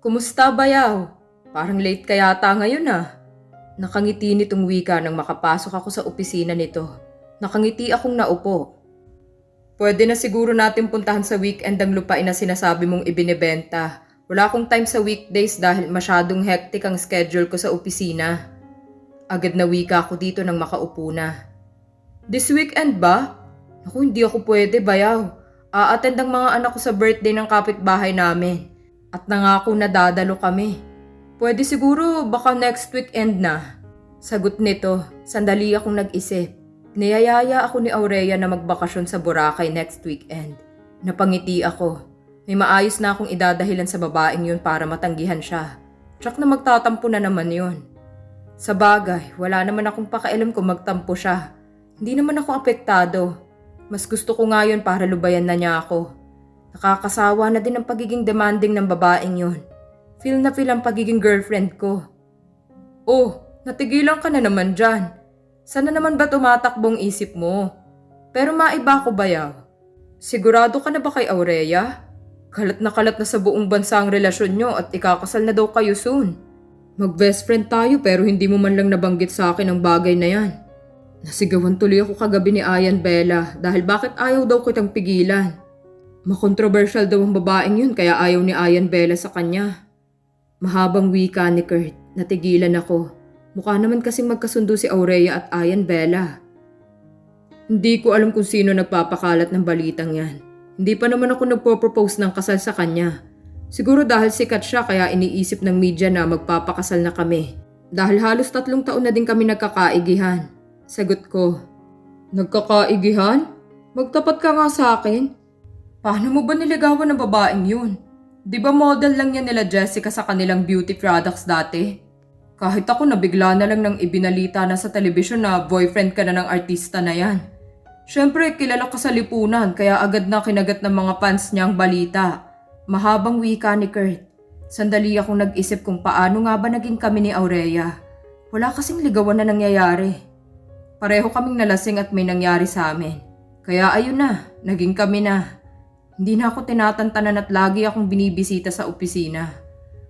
Kumusta bayaw? Parang late ka yata ngayon ah. Nakangiti nitong wika nang makapasok ako sa opisina nito. Nakangiti akong naupo. Pwede na siguro natin puntahan sa weekend ang lupain na sinasabi mong ibinebenta. Wala akong time sa weekdays dahil masyadong hectic ang schedule ko sa opisina. Agad na wika ako dito nang makaupo na. This weekend ba? Naku, hindi ako pwede, bayaw. A-attend ang mga anak ko sa birthday ng kapitbahay namin. At nangako na dadalo kami. Pwede siguro baka next weekend na. Sagot nito, sandali akong nag-isip. Niyayaya ako ni Aurea na magbakasyon sa Boracay next weekend. Napangiti ako. May maayos na akong idadahilan sa babaeng yun para matanggihan siya. Tsak na magtatampo na naman yun. Sa bagay, wala naman akong pakialam kung magtampo siya. Hindi naman ako apektado. Mas gusto ko nga yun para lubayan na niya ako. Nakakasawa na din ang pagiging demanding ng babaeng yun. Feel na feel ang pagiging girlfriend ko. Oh, natigilan ka na naman dyan. Sana naman ba tumatakbong isip mo? Pero maiba ko bayaw. Sigurado ka na ba kay Aurea? Kalat na kalat na sa buong bansa ang relasyon nyo at ikakasal na daw kayo soon. Mag-best friend tayo pero hindi mo man lang nabanggit sa akin ang bagay na yan. Nasigawan tuloy ako kagabi ni Ayan Bella dahil bakit ayaw daw kitang pigilan. Makontrobersyal daw ang babaeng yun kaya ayaw ni Ayan Bella sa kanya. Mahabang wika ni Kurt, natigilan ako. Mukha naman kasing magkasundo si Aurea at Ayan Bella. Hindi ko alam kung sino nagpapakalat ng balitang yan. Hindi pa naman ako nagpo-propose ng kasal sa kanya. Siguro dahil sikat siya kaya iniisip ng media na magpapakasal na kami. Dahil halos tatlong taon na din kami nagkakaigihan. Sagot ko, Nagkakaigihan? Magtapat ka nga sa akin. Paano mo ba niligawan ng babaeng yun? Di ba model lang yan nila Jessica sa kanilang beauty products dati? Kahit ako nabigla na lang nang ibinalita na sa telebisyon na boyfriend ka na ng artista na yan. Siyempre, kilala ka sa lipunan kaya agad na kinagat ng mga fans niya ang balita. Mahabang wika ni Kurt. Sandali akong nag-isip kung paano nga ba naging kami ni Aurea. Wala kasing ligawan na nangyayari. Pareho kaming nalasing at may nangyari sa amin. Kaya ayun na, naging kami na. Hindi na ako tinatantanan at lagi akong binibisita sa opisina.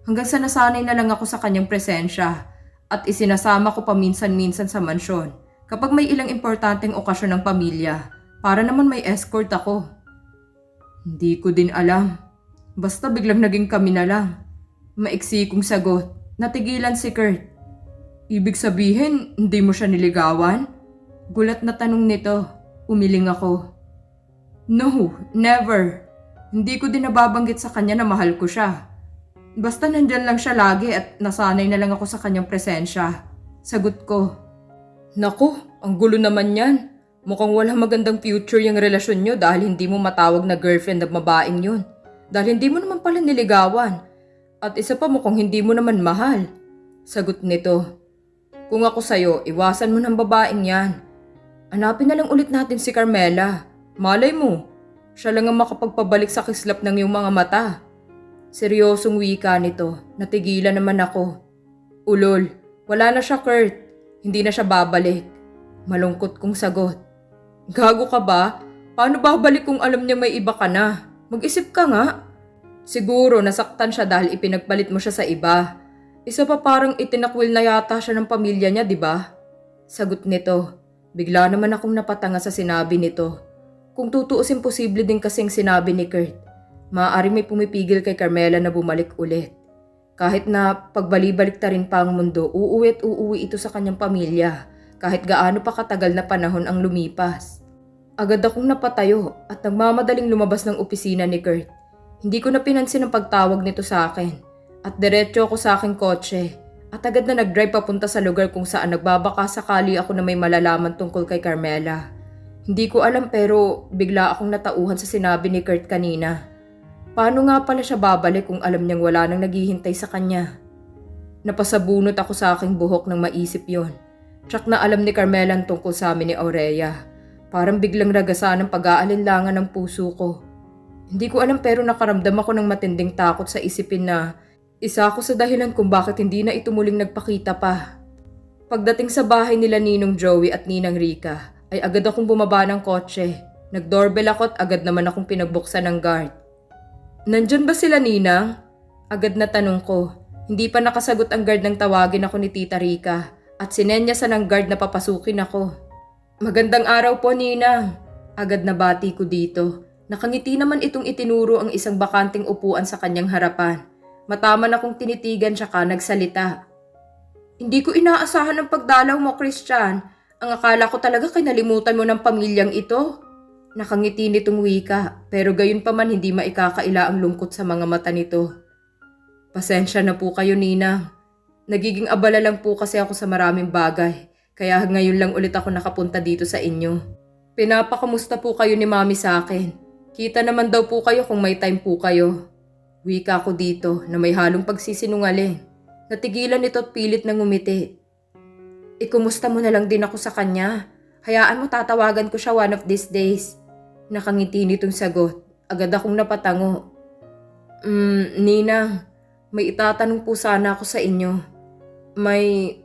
Hanggang sa nasanay na lang ako sa kanyang presensya at isinasama ko paminsan-minsan sa mansyon kapag may ilang importanteng okasyon ng pamilya para naman may escort ako. Hindi ko din alam. Basta biglang naging kami na lang. Maiksi kong sagot. Natigilan si Kurt. Ibig sabihin, hindi mo siya niligawan? Gulat na tanong nito. Umiling ako. No, never. Hindi ko din nababanggit sa kanya na mahal ko siya. Basta nandyan lang siya lagi at nasanay na lang ako sa kanyang presensya. Sagot ko. Naku, ang gulo naman yan. Mukhang walang magandang future yung relasyon nyo dahil hindi mo matawag na girlfriend ng babaeng yun. Dahil hindi mo naman pala niligawan. At isa pa mukhang hindi mo naman mahal. Sagot nito. Kung ako sa'yo, iwasan mo ng babaeng yan. Hanapin na lang ulit natin si Carmela. Malay mo, siya lang ang makapagpabalik sa kislap ng iyong mga mata. Seryosong wika nito, natigilan naman ako. Ulol, wala na siya Kurt. Hindi na siya babalik. Malungkot kong sagot. Gago ka ba? Paano babalik kung alam niya may iba ka na? Mag-isip ka nga. Siguro nasaktan siya dahil ipinagpalit mo siya sa iba. Isa pa parang itinakwil na yata siya ng pamilya niya, di ba? Sagot nito. Bigla naman akong napatanga sa sinabi nito. Kung tutuusin posible din kasing sinabi ni Kurt. Maaari may pumipigil kay Carmela na bumalik ulit. Kahit na pagbali-balik ta rin pa ang mundo, uuwi at uuwi ito sa kanyang pamilya kahit gaano pa katagal na panahon ang lumipas. Agad akong napatayo at nagmamadaling lumabas ng opisina ni Kurt. Hindi ko na pinansin ang pagtawag nito sa akin at diretso ako sa aking kotse at agad na nag-drive papunta sa lugar kung saan nagbabaka sakali ako na may malalaman tungkol kay Carmela. Hindi ko alam pero bigla akong natauhan sa sinabi ni Kurt kanina. Paano nga pala siya babalik kung alam niyang wala nang naghihintay sa kanya? Napasabunot ako sa aking buhok nang maisip yon. Tsak na alam ni Carmela ang tungkol sa amin ni Aurea. Parang biglang ragasa ng pag-aalinlangan ng puso ko. Hindi ko alam pero nakaramdam ako ng matinding takot sa isipin na isa ako sa dahilan kung bakit hindi na ito muling nagpakita pa. Pagdating sa bahay nila Ninong Joey at Ninang Rika, ay agad akong bumaba ng kotse. Nag-doorbell ako at agad naman akong pinagbuksan ng guard. Nandyan ba sila Ninang? Agad na tanong ko. Hindi pa nakasagot ang guard ng tawagin ako ni Tita Rika at sinenyasan ng guard na papasukin ako. Magandang araw po, Ninang. Agad na bati ko dito. Nakangiti naman itong itinuro ang isang bakanting upuan sa kanyang harapan. Mataman akong tinitigan siya ka nagsalita. Hindi ko inaasahan ang pagdalaw mo, Christian. Ang akala ko talaga kinalimutan mo ng pamilyang ito. Nakangiti nitong wika, pero gayon pa man hindi maikakaila ang lungkot sa mga mata nito. Pasensya na po kayo, Ninang. Nagiging abala lang po kasi ako sa maraming bagay, kaya ngayon lang ulit ako nakapunta dito sa inyo. Pinapakamusta po kayo ni Mami sa akin. Kita naman daw po kayo kung may time po kayo. Wika ko dito na may halong pagsisinungaling. Natigilan ito at pilit na ngumiti. Ikumusta mo na lang din ako sa kanya. Hayaan mo tatawagan ko siya one of these days. Nakangiti nitong sagot. Agad akong napatango. Hmm, Ninang, may itatanong po sana ako sa inyo. May...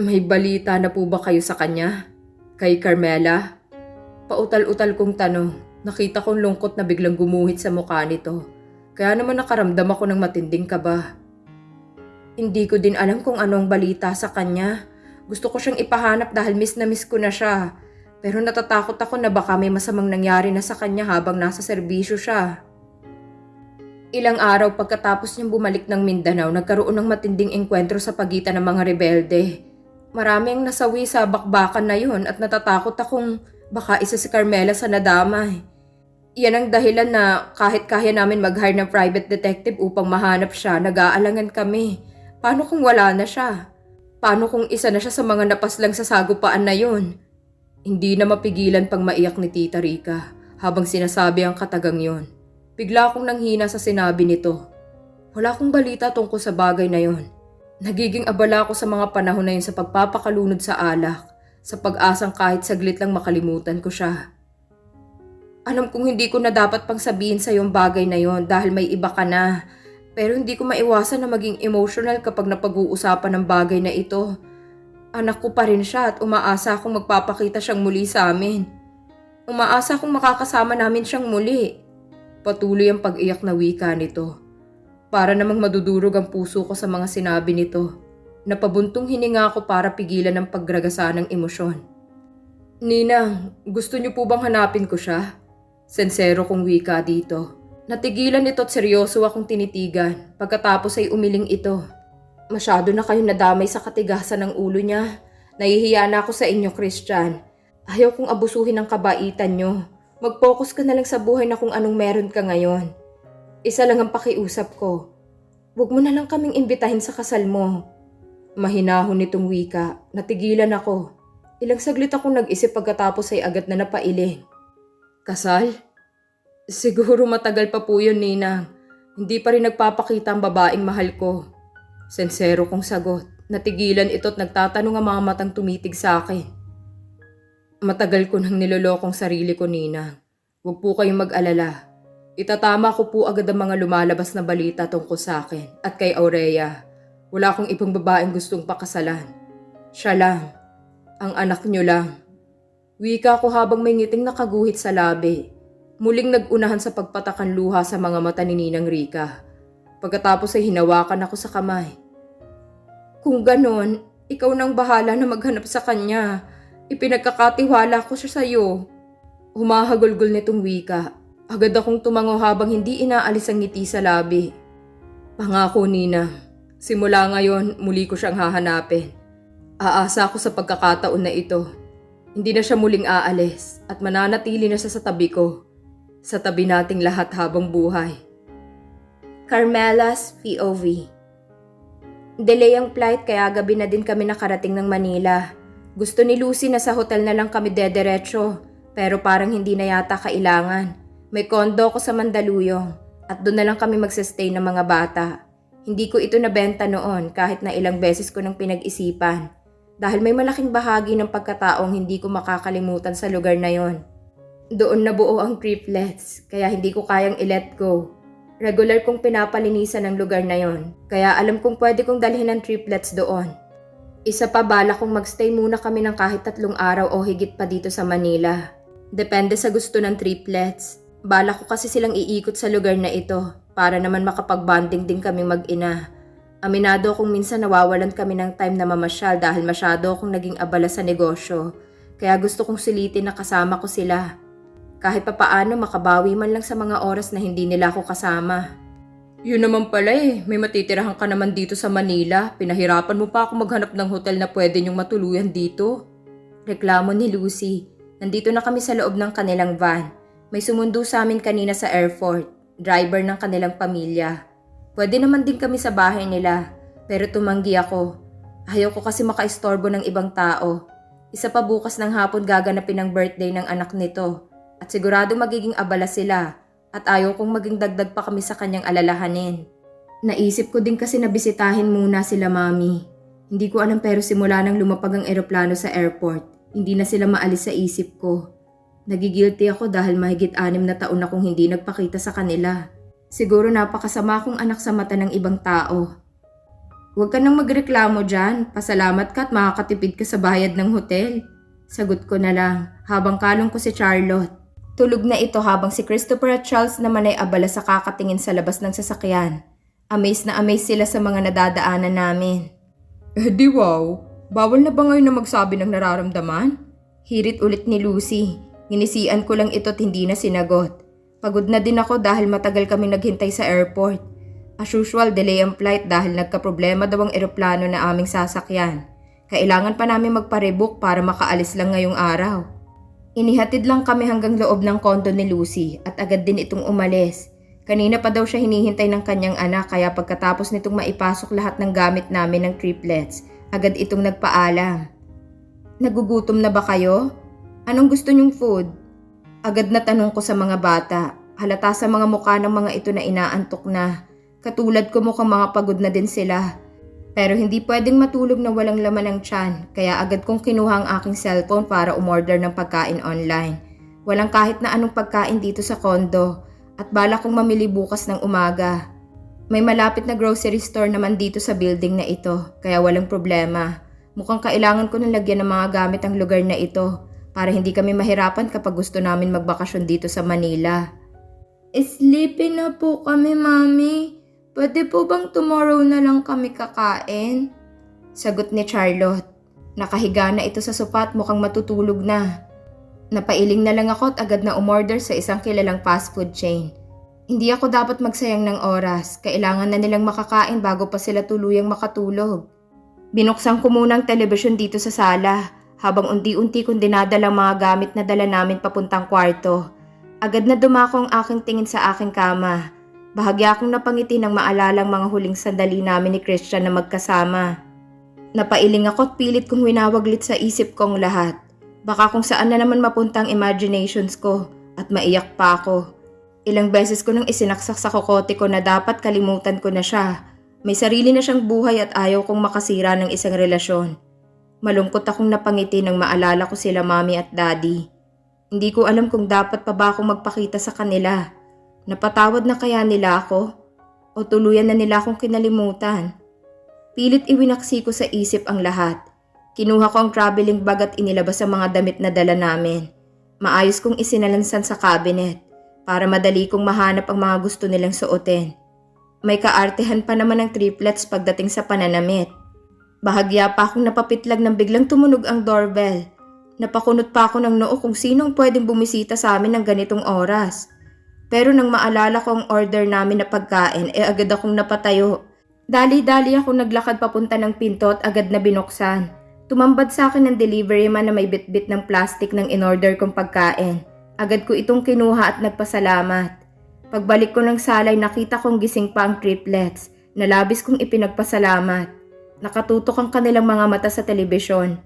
May balita na po ba kayo sa kanya? Kay Carmela? Pautal-utal kong tanong. Nakita kong lungkot na biglang gumuhit sa mukha nito. Kaya naman nakaramdam ako ng matinding kaba. Hindi ko din alam kung anong balita sa kanya. Gusto ko siyang ipahanap dahil miss na miss ko na siya. Pero natatakot ako na baka may masamang nangyari na sa kanya habang nasa serbisyo siya. Ilang araw pagkatapos niyang bumalik ng Mindanao, nagkaroon ng matinding engkwentro sa pagitan ng mga rebelde. Marami ang nasawi sa bakbakan na yun at natatakot akong baka isa si Carmela sa nadamay. Yan ang dahilan na kahit kaya namin mag-hire ng private detective upang mahanap siya, nag-aalangan kami. Paano kung wala na siya? Paano kung isa na siya sa mga napaslang sa sagupaan na yun? Hindi na mapigilan pang maiyak ni Tita Rika habang sinasabi ang katagang yon. Bigla akong nanghina sa sinabi nito. Wala akong balita tungkol sa bagay na yon. Nagiging abala ako sa mga panahon na yun sa pagpapakalunod sa alak, sa pag-asang kahit saglit lang makalimutan ko siya. Alam kong hindi ko na dapat pang sabihin sa yung bagay na yon dahil may iba ka na. Pero hindi ko maiwasan na maging emotional kapag napag-uusapan ng bagay na ito. Anak ko pa rin siya at umaasa akong magpapakita siyang muli sa amin. Umaasa akong makakasama namin siyang muli. Patuloy ang pag-iyak na wika nito. Para namang madudurog ang puso ko sa mga sinabi nito. Napabuntong hininga ako para pigilan ang paggragasa ng emosyon. Ninang, gusto niyo po bang hanapin ko siya? Sensero kong wika dito. Natigilan ito at seryoso akong tinitigan. Pagkatapos ay umiling ito. Masyado na kayong nadamay sa katigasan ng ulo niya. Nahihiya na ako sa inyo, Christian. Ayaw kong abusuhin ang kabaitan niyo. Mag-focus ka na lang sa buhay na kung anong meron ka ngayon. Isa lang ang pakiusap ko. Huwag mo na lang kaming imbitahin sa kasal mo. Mahinahon nitong wika. Natigilan ako. Ilang saglit akong nag-isip pagkatapos ay agad na napailing. Kasal? Siguro matagal pa po yun, Ninang. Hindi pa rin nagpapakita ang babaeng mahal ko. Sensero kong sagot. Natigilan ito at nagtatanong ang mga matang tumitig sa akin. Matagal ko nang nilolokong sarili ko, Ninang. Huwag po kayong mag-alala. Itatama ko po agad ang mga lumalabas na balita tungkol sa akin at kay Aurea. Wala akong ibang babaeng gustong pakasalan. Siya lang. Ang anak niyo lang. Wika ko habang may ngiting nakaguhit sa labi. Muling nagunahan sa pagpatakan luha sa mga mata ni Ninang Rika. Pagkatapos ay hinawakan ako sa kamay. Kung ganon, ikaw nang bahala na maghanap sa kanya. Ipinagkakatiwala ko siya sa'yo. Humahagulgol nitong wika. Agad akong tumango habang hindi inaalis ang ngiti sa labi. Pangako, Nina. Simula ngayon, muli ko siyang hahanapin. Aasa ako sa pagkakataon na ito. Hindi na siya muling aalis at mananatili na siya sa tabi ko. Sa tabi nating lahat habang buhay. Carmela's POV Delay ang flight kaya gabi na din kami nakarating ng Manila. Gusto ni Lucy na sa hotel na lang kami dederecho pero parang hindi na yata kailangan. May kondo ko sa Mandaluyong at doon na lang kami magsistay ng mga bata. Hindi ko ito nabenta noon kahit na ilang beses ko nang pinag-isipan dahil may malaking bahagi ng pagkataong hindi ko makakalimutan sa lugar na yon. Doon nabuo ang triplets kaya hindi ko kayang i-let go. Regular kong pinapalinisan ang lugar na yon kaya alam kong pwede kong dalhin ang triplets doon. Isa pa bala kong magstay muna kami ng kahit tatlong araw o higit pa dito sa Manila. Depende sa gusto ng triplets. Bala ko kasi silang iikot sa lugar na ito para naman makapag-bonding din kami mag-ina. Aminado akong minsan nawawalan kami ng time na mamasyal dahil masyado akong naging abala sa negosyo. Kaya gusto kong sulitin na kasama ko sila. Kahit papaano makabawi man lang sa mga oras na hindi nila ako kasama. Yun naman pala eh, may matitirahan ka naman dito sa Manila. Pinahirapan mo pa ako maghanap ng hotel na pwede niyong matuluyan dito. Reklamo ni Lucy. Nandito na kami sa loob ng kanilang van. May sumundo sa amin kanina sa airport. Driver ng kanilang pamilya. Pwede naman din kami sa bahay nila. Pero tumanggi ako. Ayaw ko kasi makaistorbo ng ibang tao. Isa pa bukas ng hapon gaganapin ang birthday ng anak nito. At sigurado magiging abala sila. At ayaw kong maging dagdag pa kami sa kanyang alalahanin. Naisip ko din kasi na bisitahin muna sila mami. Hindi ko alam pero simula nang lumapag ang eroplano sa airport, hindi na sila maalis sa isip ko. Nagigilty ako dahil mahigit anim na taon akong hindi nagpakita sa kanila. Siguro napakasama akong anak sa mata ng ibang tao. Huwag ka nang magreklamo dyan. Pasalamat ka at makakatipid ka sa bayad ng hotel. Sagot ko na lang habang kalong ko si Charlotte. Tulog na ito habang si Christopher at Charles naman ay abala sa kakatingin sa labas ng sasakyan. Amazed na amazed sila sa mga nadadaanan namin. Eh di wow, bawal na ba ngayon na magsabi ng nararamdaman? Hirit ulit ni Lucy. Nginisian ko lang ito't hindi na sinagot. Pagod na din ako dahil matagal kami naghintay sa airport. As usual, delay ang flight dahil nagkaproblema daw ang eroplano na aming sasakyan. Kailangan pa namin magparebook para makaalis lang ngayong araw. Inihatid lang kami hanggang loob ng kondo ni Lucy at agad din itong umalis. Kanina pa daw siya hinihintay ng kanyang anak kaya pagkatapos nitong maipasok lahat ng gamit namin ng triplets, agad itong nagpaalam. Nagugutom na ba kayo? Anong gusto niyong food? Agad na tanong ko sa mga bata. Halata sa mga mukha ng mga ito na inaantok na. Katulad ko mukhang mga pagod na din sila. Pero hindi pwedeng matulog na walang laman ng tiyan, kaya agad kong kinuha ang aking cellphone para umorder ng pagkain online. Walang kahit na anong pagkain dito sa kondo, at bala kong mamili bukas ng umaga. May malapit na grocery store naman dito sa building na ito, kaya walang problema. Mukhang kailangan ko ng lagyan ng mga gamit ang lugar na ito para hindi kami mahirapan kapag gusto namin magbakasyon dito sa Manila. Sleepy na po kami, Mami. Pwede po bang tomorrow na lang kami kakain? Sagot ni Charlotte. Nakahiga na ito sa sopa at mukhang matutulog na. Napailing na lang ako at agad na umorder sa isang kilalang fast food chain. Hindi ako dapat magsayang ng oras. Kailangan na nilang makakain bago pa sila tuluyang makatulog. Binuksan ko muna ang telebisyon dito sa sala habang unti-unti kong dinadala ang mga gamit na dala namin papuntang kwarto. Agad na dumako ang aking tingin sa aking kama. Bahagya akong napangiti nang maalalang mga huling sandali namin ni Christian na magkasama. Napailing ako at pilit kong winawaglit sa isip kong lahat. Baka kung saan na naman mapunta ang imaginations ko at maiyak pa ako. Ilang beses ko nang isinaksak sa kokote ko na dapat kalimutan ko na siya. May sarili na siyang buhay at ayaw kong makasira ng isang relasyon. Malungkot akong napangiti nang maalala ko sila mami at daddy. Hindi ko alam kung dapat pa ba akong magpakita sa kanila. Napatawad na kaya nila ako? O tuluyan na nila akong kinalimutan? Pilit iwinaksi ko sa isip ang lahat. Kinuha ko ang traveling bag at inilabas ang mga damit na dala namin. Maayos kong isinalansan sa cabinet para madali kong mahanap ang mga gusto nilang suotin. May kaartehan pa naman ng triplets pagdating sa pananamit. Bahagya pa akong napapitlag nang biglang tumunog ang doorbell. Napakunot pa ako ng noo kung sinong pwedeng bumisita sa amin ng ganitong oras. Pero nang maalala ko ang order namin na pagkain, eh agad akong napatayo. Dali-dali ako naglakad papunta ng pinto at agad na binuksan. Tumambad sa akin ng delivery man na may bitbit ng plastic ng in-order kong pagkain. Agad ko itong kinuha at nagpasalamat. Pagbalik ko ng salay nakita kong gising pa ang triplets na labis kong ipinagpasalamat. Nakatutok ang kanilang mga mata sa telebisyon.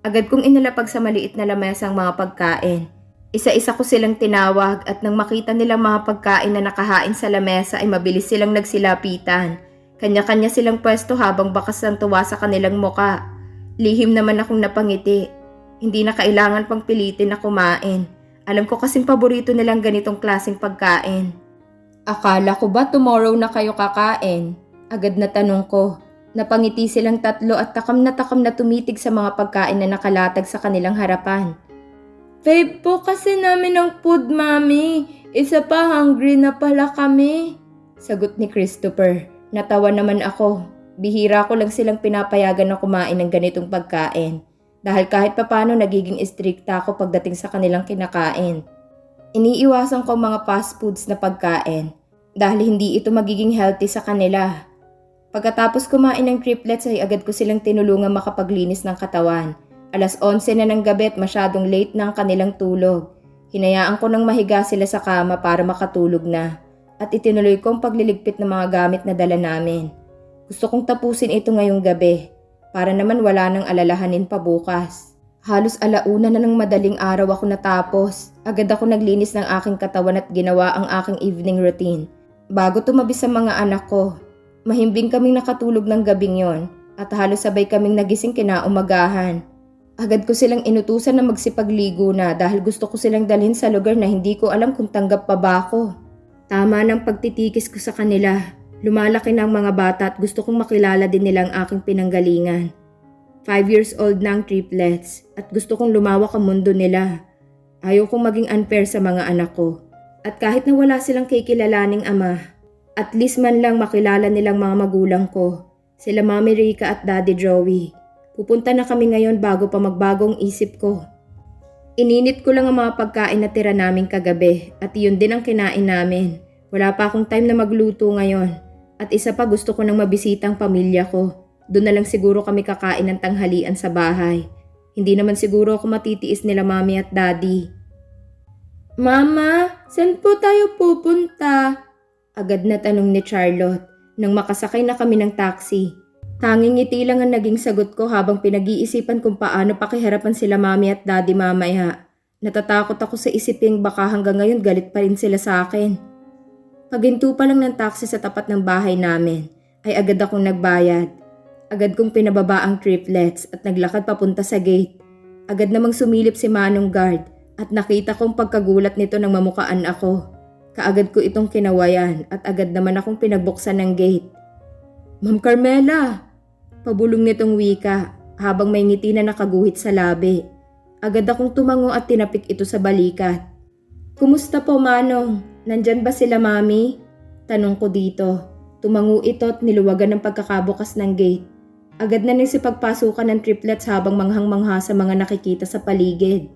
Agad kong inilapag sa maliit na lamesa ang mga pagkain. Isa-isa ko silang tinawag at nang makita nilang mga pagkain na nakahain sa lamesa ay mabilis silang nagsilapitan. Kanya-kanya silang pwesto habang bakas ng tuwa sa kanilang muka. Lihim naman akong napangiti. Hindi na kailangan pang pilitin na kumain. Alam ko kasing paborito nilang ganitong klaseng pagkain. Akala ko ba tomorrow na kayo kakain? Agad na tanong ko. Napangiti silang tatlo at takam na takam na tumitig sa mga pagkain na nakalatag sa kanilang harapan. Fave po kasi namin ang food, mami. Isa pa hungry na pala kami. Sagot ni Christopher. Natawa naman ako. Bihira ko lang silang pinapayagan na kumain ng ganitong pagkain. Dahil kahit papano nagiging istrikta ako pagdating sa kanilang kinakain. Iniiwasan ko mga fast foods na pagkain dahil hindi ito magiging healthy sa kanila. Pagkatapos kumain ng triplets ay agad ko silang tinulungan makapaglinis ng katawan. Alas 11 na ng gabi at masyadong late na ang kanilang tulog. Hinayaan ko nang mahiga sila sa kama para makatulog na. At itinuloy ko ang pagliligpit ng mga gamit na dala namin. Gusto kong tapusin ito ngayong gabi para naman wala nang alalahanin pa bukas. Halos alauna na ng madaling araw ako natapos. Agad ako naglinis ng aking katawan at ginawa ang aking evening routine. Bago tumabi sa mga anak ko, mahimbing kaming nakatulog ng gabing yon at halos sabay kaming nagising kinaumagahan. Agad ko silang inutusan na magsipagligo na dahil gusto ko silang dalhin sa lugar na hindi ko alam kung tanggap pa ba ako. Tama ng pagtitikis ko sa kanila. Lumalaki na ang mga bata at gusto kong makilala din nila ang aking pinanggalingan. Five years old na ang triplets at gusto kong lumawak ang mundo nila. Ayaw kong maging unfair sa mga anak ko. At kahit na wala silang kikilalaning ama, at least man lang makilala nilang mga magulang ko. Sila Mami Rika at Daddy Joey. Pupunta na kami ngayon bago pa magbagong isip ko. Ininit ko lang ang mga pagkain na tira namin kagabi at iyon din ang kinain namin. Wala pa akong time na magluto ngayon. At isa pa gusto ko nang mabisita ang pamilya ko. Doon na lang siguro kami kakain ng tanghalian sa bahay. Hindi naman siguro ako matitiis nila mami at daddy. Mama, saan po tayo pupunta? Agad na tanong ni Charlotte nang makasakay na kami ng taxi. Tanging ngiti lang ang naging sagot ko habang pinag-iisipan kung paano pakiharapan sila mami at daddy mamaya. Natatakot ako sa isiping baka hanggang ngayon galit pa rin sila sa akin. Paginto pa lang ng taxi sa tapat ng bahay namin, ay agad akong nagbayad. Agad kong pinababa ang triplets at naglakad papunta sa gate. Agad namang sumilip si Manong Guard at nakita kong pagkagulat nito nang mamukaan ako. Kaagad ko itong kinawayan at agad naman akong pinagbuksan ng gate. Ma'am Carmela! Pabulong nitong wika habang may ngiti na nakaguhit sa labi. Agad akong tumango at tinapik ito sa balikat. Kumusta po Manong? Nandyan ba sila mami? Tanong ko dito. Tumango ito at niluwagan ng pagkakabukas ng gate. Agad na nagsipagpasukan ng triplets habang manghang-mangha sa mga nakikita sa paligid.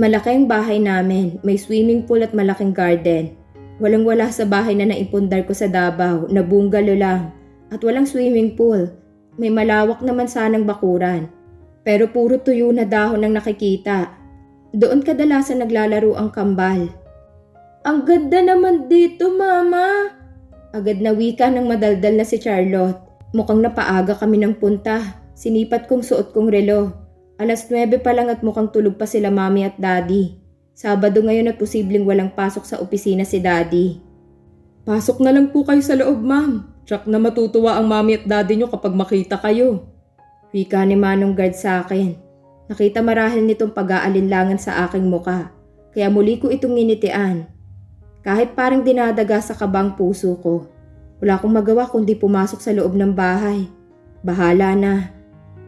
Malaki ang bahay namin, may swimming pool at malaking garden. Walang-wala sa bahay na naipundar ko sa Davao na bungalow lang at walang swimming pool. May malawak naman sanang bakuran. Pero puro tuyo na dahon ang nakikita. Doon kadalasan naglalaro ang kambal. Ang ganda naman dito, Mama! Agad na wika ng madaldal na si Charlotte. Mukhang napaaga kami ng punta. Sinipat kong suot kong relo. Alas 9 pa lang at mukhang tulog pa sila mami at daddy. Sabado ngayon at posibleng walang pasok sa opisina si daddy. Pasok na lang po kayo sa loob, ma'am. Tsak na matutuwa ang mami at daddy nyo kapag makita kayo. Wika ni Manong Guard sa akin. Nakita marahil nitong pag-aalinlangan sa aking muka. Kaya muli ko itong nginitian. Kahit parang dinadaga sa kabang puso ko. Wala akong magawa kundi pumasok sa loob ng bahay. Bahala na.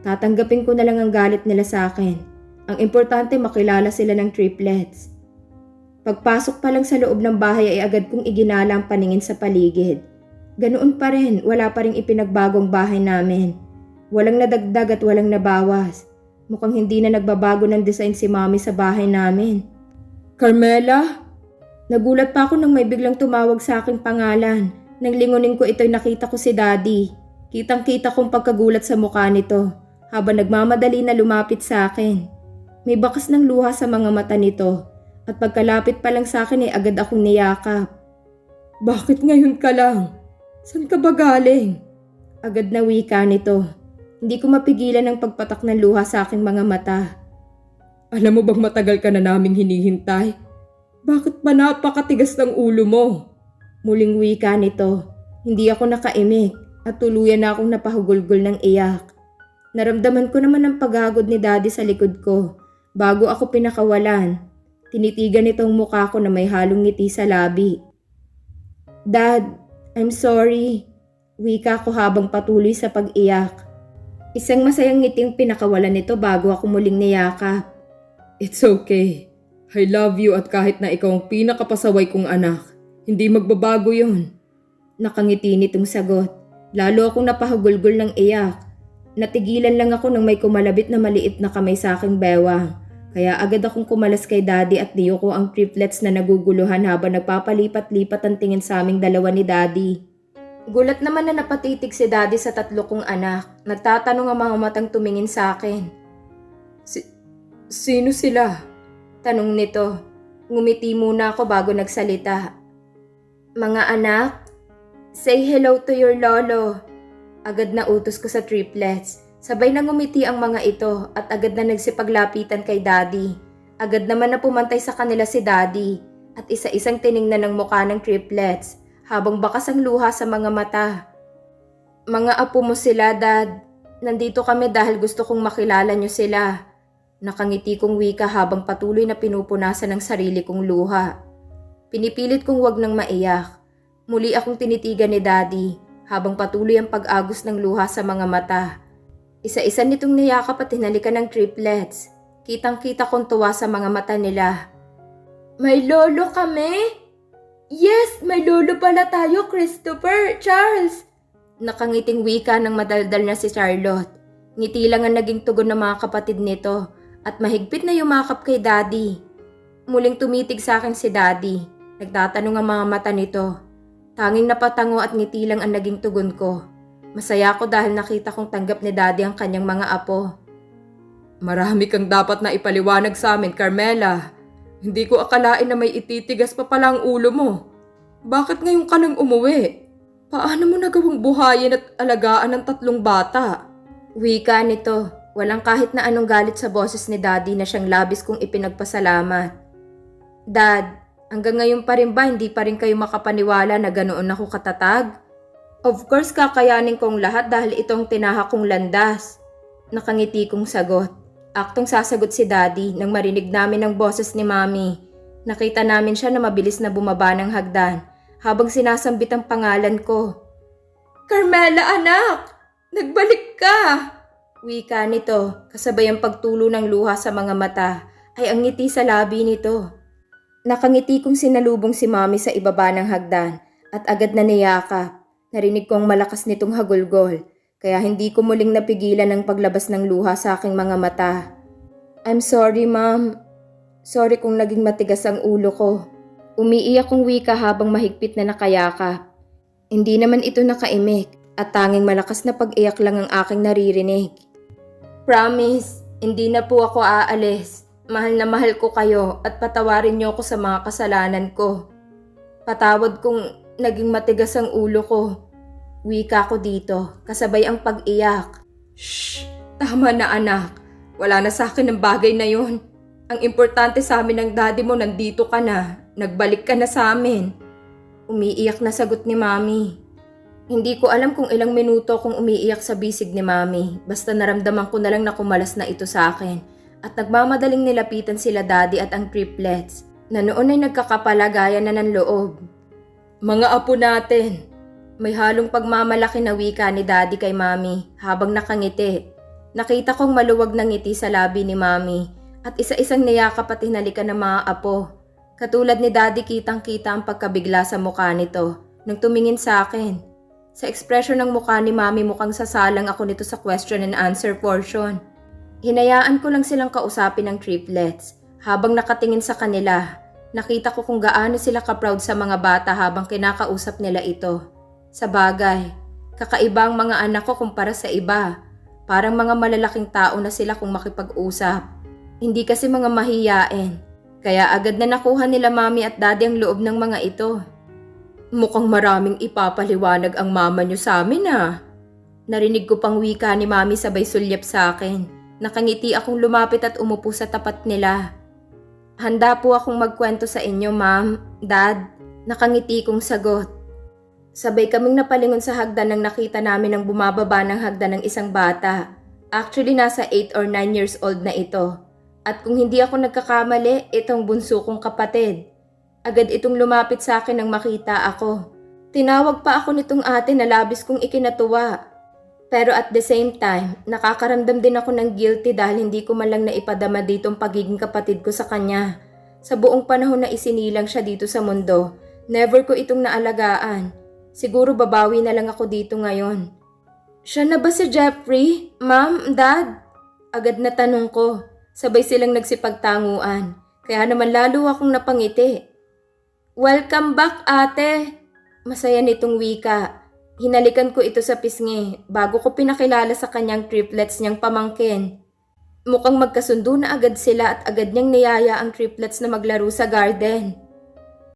Tatanggapin ko na lang ang galit nila sa akin. Ang importante makilala sila ng triplets. Pagpasok pa lang sa loob ng bahay ay agad kong iginala ang paningin sa paligid. Ganoon pa rin, wala pa rin ipinagbagong bahay namin. Walang nadagdag at walang nabawas. Mukhang hindi na nagbabago ng design si mami sa bahay namin. Carmela? Nagulat pa ako nang may biglang tumawag sa aking pangalan. Nang lingunin ko ito'y nakita ko si daddy. Kitang kita kong pagkagulat sa mukha nito habang nagmamadali na lumapit sa akin. May bakas ng luha sa mga mata nito at pagkalapit pa lang sa akin ay agad akong niyakap. Bakit ngayon ka lang? San ka ba galing? Agad na wika nito. Hindi ko mapigilan ang pagpatak ng luha sa aking mga mata. Alam mo bang matagal ka na naming hinihintay? Bakit ba napakatigas ng ulo mo? Muling wika nito. Hindi ako nakaimik at tuluyan na akong napahugulgol ng iyak. Naramdaman ko naman ang paghagod ni daddy sa likod ko bago ako pinakawalan. Tinitigan nitong mukha ko na may halong ngiti sa labi. Dad, I'm sorry. Wika ko habang patuloy sa pag-iyak. Isang masayang ngiting pinakawalan nito bago ako muling niyakap. It's okay. I love you at kahit na ikaw ang pinakapasaway kong anak, hindi magbabago yon. Nakangiti nitong sagot. Lalo akong napahagulgol ng iyak. Natigilan lang ako nang may kumalabit na maliit na kamay sa aking bewang. Kaya agad akong kumalas kay daddy at niyo ko ang triplets na naguguluhan habang nagpapalipat-lipat ang tingin sa aming dalawa ni daddy. Gulat naman na napatitig si daddy sa tatlo kong anak. Nagtatanong ang mga matang tumingin sa akin. Sino sila? Tanong nito. Ngumiti muna ako bago nagsalita. Mga anak, say hello to your lolo. Agad na utos ko sa triplets. Sabay na ngumiti ang mga ito at agad na nagsipaglapitan kay daddy. Agad naman na pumantay sa kanila si daddy at isa-isang tiningnan ng mukha ng triplets habang bakas ang luha sa mga mata. Mga apo mo sila, dad. Nandito kami dahil gusto kong makilala nyo sila. Nakangiti kong wika habang patuloy na pinupunasan ng sarili kong luha. Pinipilit kong wag nang maiyak. Muli akong tinitigan ni daddy habang patuloy ang pag-agos ng luha sa mga mata. Isa-isa nitong niyakap at hinalikan ng triplets. Kitang-kita kong tuwa sa mga mata nila. May lolo kami? Yes, may lolo pala tayo, Christopher, Charles. Nakangiting wika ng madaldal na si Charlotte. Ngiti lang ang naging tugon ng mga kapatid nito at mahigpit na yumakap kay daddy. Muling tumitig sa akin si daddy. Nagtatanong ang mga mata nito. Tanging napatango at ngiti lang ang naging tugon ko. Masaya ako dahil nakita kong tanggap ni daddy ang kanyang mga apo. Marami kang dapat na ipaliwanag sa amin, Carmela. Hindi ko akalain na may ititigas pa pala ang ulo mo. Bakit ngayon ka nang umuwi? Paano mo nagawang buhayin at alagaan ng tatlong bata? Wika nito, walang kahit na anong galit sa boses ni daddy na siyang labis kong ipinagpasalamat. Dad, hanggang ngayon pa rin ba hindi pa rin kayo makapaniwala na ganoon ako katatag? Of course kakayanin kong lahat dahil itong tinahak kong landas. Nakangiti kong sagot. Aktong sasagot si daddy nang marinig namin ang boses ni mami. Nakita namin siya na mabilis na bumaba ng hagdan habang sinasambit ang pangalan ko. Carmela anak! Nagbalik ka! Wika nito, kasabay ang pagtulo ng luha sa mga mata, ay ang ngiti sa labi nito. Nakangiti kong sinalubong si mami sa ibaba ng hagdan at agad na niyakap. Narinig ko ang malakas nitong hagulgol, kaya hindi ko muling napigilan ang paglabas ng luha sa aking mga mata. I'm sorry, ma'am. Sorry kung naging matigas ang ulo ko. Umiiyak kong wika habang mahigpit na nakayakap. Hindi naman ito nakaimik at tanging malakas na pag-iyak lang ang aking naririnig. Promise, hindi na po ako aalis. Mahal na mahal ko kayo at patawarin niyo ako sa mga kasalanan ko. Patawad kung naging matigas ang ulo ko. Wika ko dito, kasabay ang pag-iyak. Shh! Tama na anak. Wala na sa akin ang bagay na yon. Ang importante sa amin ng daddy mo, nandito ka na. Nagbalik ka na sa amin. Umiiyak na sagot ni Mami. Hindi ko alam kung ilang minuto kung umiiyak sa bisig ni Mami. Basta naramdaman ko na lang na kumalas na ito sa akin. At nagmamadaling nilapitan sila daddy at ang triplets na noon ay nagkakapalagayan na ng loob. Mga apo natin. May halong pagmamalaki na wika ni daddy kay Mami habang nakangiti. Nakita kong maluwag na ngiti sa labi ni Mami at isa-isang niyakap at hinalikan ng mga apo. Katulad ni daddy kitang-kita ang pagkabigla sa mukha nito nang tumingin sa akin. Sa ekspresyon ng mukha ni Mami mukhang sasalang ako nito sa question and answer portion. Hinayaan ko lang silang kausapin ng triplets habang nakatingin sa kanila. Nakita ko kung gaano sila ka-proud sa mga bata habang kinakausap nila ito. Sa bagay, kakaiba ang mga anak ko kumpara sa iba. Parang mga malalaking tao na sila kung makipag-usap. Hindi kasi mga mahiyain. Kaya agad na nakuha nila mami at daddy ang loob ng mga ito. Mukhang maraming ipapaliwanag ang mama niyo sa amin ah. Narinig ko pang wika ni mami sabay sulyap sa akin. Nakangiti akong lumapit at umupo sa tapat nila. Handa po akong magkwento sa inyo, ma'am, dad. Nakangiti kong sagot. Sabay kaming napalingon sa hagdan nang nakita namin ang bumababa ng hagdan ng isang bata. Actually, nasa 8 or 9 years old na ito. At kung hindi ako nagkakamali, itong bunso kong kapatid. Agad itong lumapit sa akin nang makita ako. Tinawag pa ako nitong ate na labis kong ikinatuwa. Pero at the same time, nakakaramdam din ako ng guilty dahil hindi ko man lang naipadama dito ang pagiging kapatid ko sa kanya. Sa buong panahon na isinilang siya dito sa mundo, never ko itong naalagaan. Siguro babawi na lang ako dito ngayon. Siya na ba si Jeffrey? Ma'am? Dad? Agad na tanong ko. Sabay silang nagsipagtanguan. Kaya naman lalo akong napangiti. Welcome back, ate! Masaya nitong wika. Hinalikan ko ito sa pisngi bago ko pinakilala sa kanyang triplets niyang pamangkin. Mukhang magkasundo na agad sila at agad niyang niyaya ang triplets na maglaro sa garden.